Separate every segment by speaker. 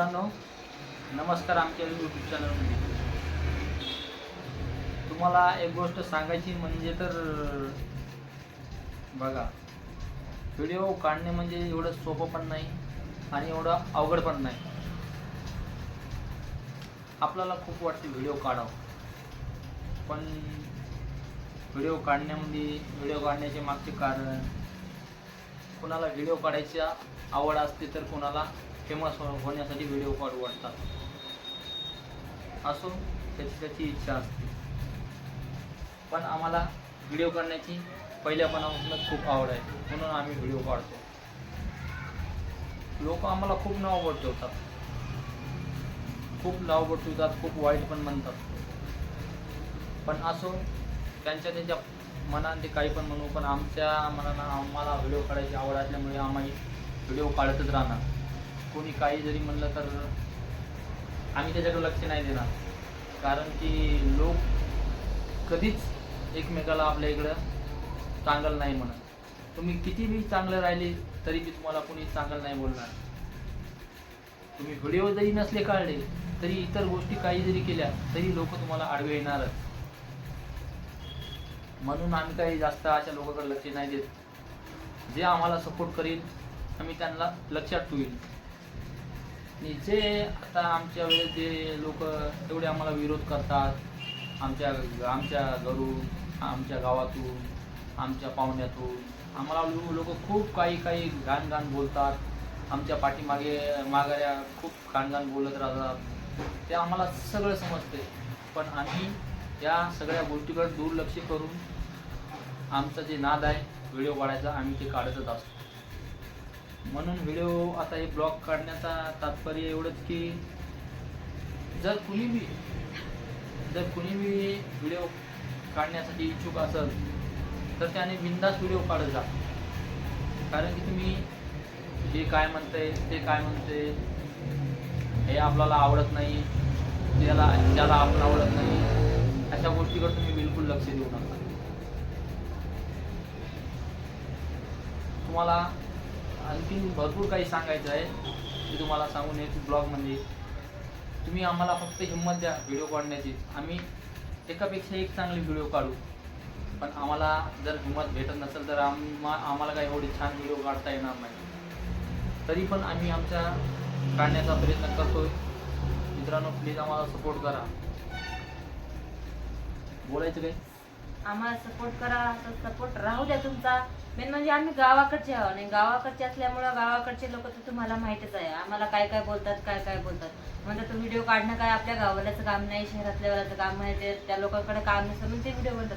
Speaker 1: मित्रांनो नमस्कार आमच्या यूट्यूब चॅनलमध्ये तुम्हाला एक गोष्ट सांगायची म्हणजे तर बघा व्हिडिओ काढणे म्हणजे एवढं सोपं पण नाही आणि एवढं अवघड पण नाही. आपल्याला खूप वाटते व्हिडिओ काढावं. पण व्हिडिओ काढण्यामध्ये व्हिडिओ काढण्याचे मागचे कारण कोणाला व्हिडिओ काढायची आवड असते तर कोणाला फेमस हो- होण्यासाठी व्हिडिओ कॉल वाटतात असो त्याची त्याची इच्छा असते. पण आम्हाला व्हिडिओ करण्याची पहिल्यापणापासूनच खूप आवड आहे. म्हणून आम्ही व्हिडिओ काढतो. लोक आम्हाला खूप नाव बटवतात खूप नाव बटवतात खूप वाईट पण म्हणतात. पण असो त्यांच्या त्यांच्या मनाने ते काही पण म्हणू पण आमच्या मनानं आम्हाला व्हिडिओ काढायची आवड असल्यामुळे आम्ही व्हिडिओ काढतच राहणार. कोणी काही जरी म्हणलं तर आम्ही त्याच्याकडे लक्ष नाही देणार. कारण की लोक कधीच एकमेकाला आपल्या इकडं चांगलं नाही म्हणत. तुम्ही किती बी चांगलं राहिले तरी बी तुम्हाला कोणी चांगलं नाही बोलणार. तुम्ही व्हिडिओ जरी नसले काढले तरी इतर गोष्टी काही जरी केल्या तरी लोक तुम्हाला आडवे येणारच. म्हणून आम्ही काही जास्त अशा लोकांकडे लक्ष नाही देत. जे आम्हाला सपोर्ट करील आम्ही त्यांना लक्षात ठेवील आणि जे आता आमच्या वेळेस जे लोक एवढे आम्हाला विरोध करतात आमच्या आमच्या घरून आमच्या गावातून आमच्या पाहुण्यातून आम्हाला लोक खूप काही काही घाण घाण बोलतात. आमच्या पाठीमागे मागाऱ्या खूप घाण घाण बोलत राहतात. ते आम्हाला सगळं समजते पण आम्ही या सगळ्या गोष्टीकडे दुर्लक्ष करून आमचं जे नाद आहे व्हिडिओ काढायचा आम्ही ते काढतच असतो. म्हणून व्हिडिओ आता हे ब्लॉग काढण्याचा तात्पर्य एवढंच की जर कुणी बी जर कुणी बी व्हिडिओ काढण्यासाठी इच्छुक असेल तर त्याने बिंदास व्हिडिओ काढत जा. कारण की तुम्ही हे काय म्हणते ते काय म्हणते हे आपल्याला आवडत नाही त्याला त्याला आपण आवडत नाही अशा गोष्टीकडे तुम्ही बिलकुल लक्ष देऊ नका. तुम्हाला आणखीन भरपूर काही सांगायचं आहे. ते तुम्हाला सांगून येतो ब्लॉगमध्ये तुम्ही आम्हाला फक्त हिंमत द्या व्हिडिओ काढण्याची. आम्ही एकापेक्षा एक चांगले व्हिडिओ काढू. पण आम्हाला जर हिंमत भेटत नसेल तर आम्हा आम्हाला काही एवढे छान व्हिडिओ काढता येणार नाही. तरी पण आम्ही आमच्या काढण्याचा प्रयत्न करतो मित्रांनो प्लीज आम्हाला सपोर्ट करा. बोलायचं काही
Speaker 2: आम्हाला सपोर्ट करा सपोर्ट राहू द्या तुमचा. मेन म्हणजे आम्ही गावाकडचे आहोत आणि गावाकडचे असल्यामुळं गावाकडचे लोक तर तुम्हाला माहितच आहे. आम्हाला काय काय बोलतात काय काय बोलतात. म्हणजे तो व्हिडिओ काढणं काय आपल्या गावाल्याचं काम नाही शहरातल्यावाल्याचं काम आहे ते त्या लोकांकडे काम नसतं. म्हणून ते व्हिडिओ बनतात.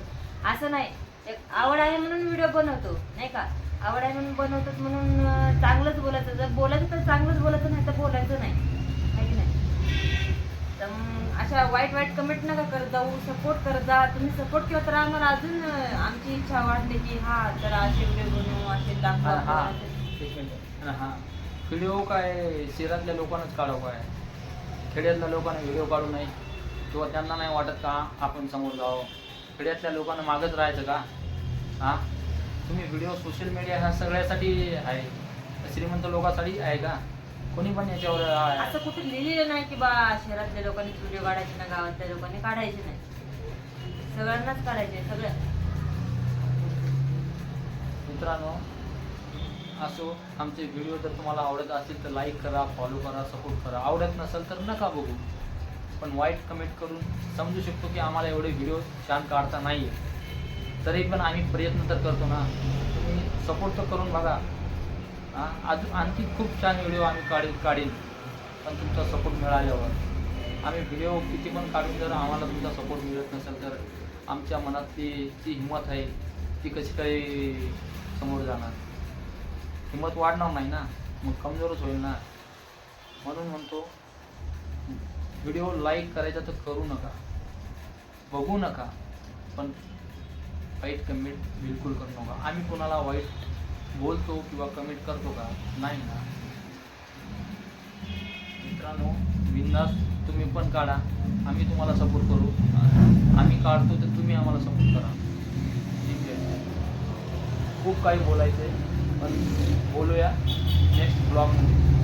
Speaker 2: असं नाही. एक आवड आहे म्हणून व्हिडिओ बनवतो नाही का? आवड आहे म्हणून बनवतात म्हणून चांगलंच बोलायचं. जर बोलायचं तर चांगलंच बोलायचं नाही तर बोलायचं नाही आहे की नाही तर मग अशा वाईट वाईट कमेंट नका करत जाऊ सपोर्ट करत जा. तुम्ही सपोर्ट केला तर आम्हाला अजून आमची इच्छा वाढते की हा तर असे व्हिडिओ बनवू असे दाखवा.
Speaker 1: हा एक मिनिट. हा व्हिडिओ काय शहरातल्या लोकांनाच काढावं काय? खेड्यातल्या लोकांना व्हिडिओ काढू नये. किंवा त्यांना नाही वाटत का आपण समोर जावं? खेड्यातल्या लोकांना मागच राहायचं का? हा? तुम्ही व्हिडिओ सोशल मीडिया ह्या सगळ्यासाठी आहे. श्रीमंत लोकांसाठी आहे का? कोणी पण याच्यावर आहे.
Speaker 2: असं कुठे लिहिलेलं नाही की बा शहरातल्या लोकांनी व्हिडिओ काढायचे ना गावातल्या लोकांनी काढायचे नाही. सगळ्यांनाच काढायचे सगळ्या.
Speaker 1: मित्रांनो असो आमचे व्हिडिओ जर तुम्हाला आवडत असतील तर लाईक करा फॉलो करा सपोर्ट करा. आवडत नसेल तर नका बघू. पण वाईट कमेंट करून समजू शकतो की आम्हाला एवढे व्हिडिओ छान काढता नाही तरी पण आम्ही प्रयत्न तर करतो ना. तुम्ही सपोर्ट तर करून बघा. अजून आणखी खूप छान व्हिडिओ आम्ही काढी काढीन. पण तुमचा सपोर्ट मिळाल्यावर. आम्ही व्हिडिओ किती पण काढून जर आम्हाला तुमचा सपोर्ट मिळत नसेल तर आमच्या मनातली जी हिंमत आहे. ती कशी काही समोर जाणार. हिंमत वाढणार नाही ना. मग कमजोरच होईल ना. म्हणून म्हणतो व्हिडिओ लाईक करायचा तर करू नका. बघू नका. पण वाईट कमेंट बिलकुल करू नका. आम्ही कोणाला वाईट बोलतो किंवा कमेंट करतो का? नाही ना. मित्रांनो बिंदास तुम्ही पण काढा. आम्ही तुम्हाला सपोर्ट करू. आम्ही काढतो तर तुम्ही आम्हाला सपोर्ट करा. ठीक आहे? खूप काही बोलायचं आहे पण बोलूया नेक्स्ट ब्लॉगमध्ये